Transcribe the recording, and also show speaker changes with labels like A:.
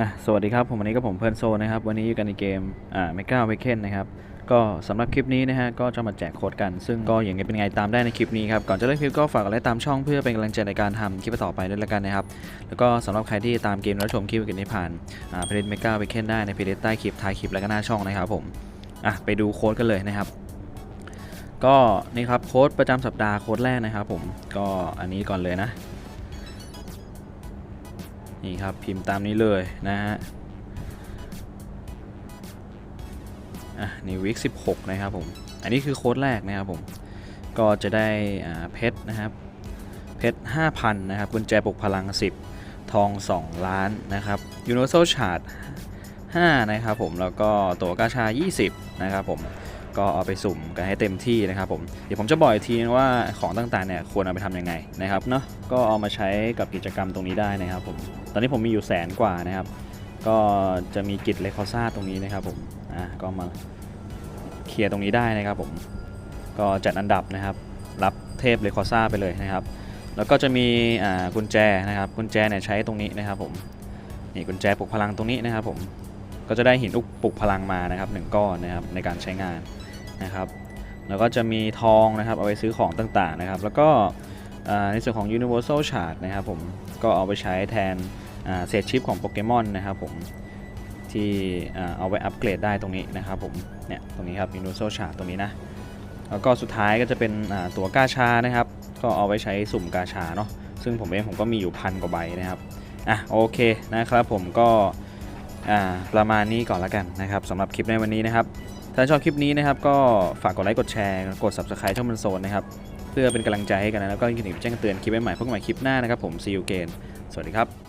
A: อะสวัสดีครับ ผมวันนี้ก็ผมเพื่อนโซนะครับ วันนี้อยู่กันในเกมอ่าเมกาเวเคนนะครับ ก็สำหรับคลิปนี้นะฮะ ก็จะมาแจกโค้ดกัน ซึ่งก็อย่างไงเป็นไงตามได้ในคลิปนี้ครับ ก่อนจะเริ่มคลิปก็ฝากกดไลค์ตามช่องเพื่อเป็นกำลังใจในการทำคลิปต่อไปด้วยละกันนะครับ แล้วก็สำหรับใครที่ตามเกมแล้วชมคลิปกันนี้ผ่านอ่าเพจเมกาเวเคนได้ในเพจใต้คลิปท้ายคลิปแล้วก็หน้าช่องนะครับผมอะไปดูโค้ดกันเลยนะครับ ก็นี่ครับโค้ดประจำสัปดาห์โค้ดแรกนะครับผมก็อันนี้ก่อนเลยนะ นี่ครับพิมพ์ตามนี้เลยนะฮะอะในวิก16 นะครับผม อันนี้คือโค้ดแรกนะครับผม ก็จะได้เพชรนะครับ เพชร 5,000 นะครับกุญแจปลุกพลัง 10 ทอง 2 ล้านนะครับ Universal Chart 5นะครับผม แล้วก็ตัวกาชา 20 นะครับผม ก็เอาไปสุ่มกันให้เต็มที่นะครับผมเดี๋ยวผมจะบอกอีกทีนึงว่าของต่างๆเนี่ยควรเอาไปทำยังไงนะครับเนาะก็เอามาใช้กับกิจกรรมตรงนี้ได้นะครับผมตอนนี้ผมมีอยู่แสนกว่านะครับ ก็จะมีกิจเลคอซ่าตรงนี้นะครับผมอะก็มาเคลียร์ตรงนี้ได้นะครับผมก็จัดอันดับนะครับ รับเทพเลคอซ่าไปเลยนะครับ แล้วก็จะมีอ่ากุญแจนะครับกุญแจเนี่ยใช้ตรงนี้นะครับผมนี่กุญแจปลุกพลังตรงนี้นะครับผมก็จะได้หินอุกปลุกพลังมานะครับหนึ่งก้อนนะครับในการใช้งาน นะครับ แล้วก็จะมีทองนะครับเอาไปซื้อของต่างๆนะครับ แล้วก็ในส่วนของ Universal Chart นะครับผมก็เอาไปใช้แทนเศษชิปของโปเกมอนนะครับผมที่เอาไปอัปเกรดได้ตรงนี้นะครับผมเนี่ยตรงนี้ครับ Universal Chart ตรงนี้นะแล้วก็สุดท้ายก็จะเป็นตัวกาชานะครับ ก็เอาไว้ใช้สุ่มกาชาเนาะซึ่งผมเองผมก็มีอยู่พันกว่าใบนะครับอะโอเคนะครับผมก็ประมาณนี้ก่อนละกันนะครับสำหรับคลิปในวันนี้นะครับ ถ้าชอบคลิปนี้นะครับก็ฝากกดไลค์กดแชร์กด subscribe ช่องมันโซนนะครับเพื่อเป็นกำลังใจให้กันนะแล้วก็ยินดีแจ้งเตือนคลิปใหม่ๆพบกใหม่คลิปหน้านะครับผม see you again สวัสดีครับ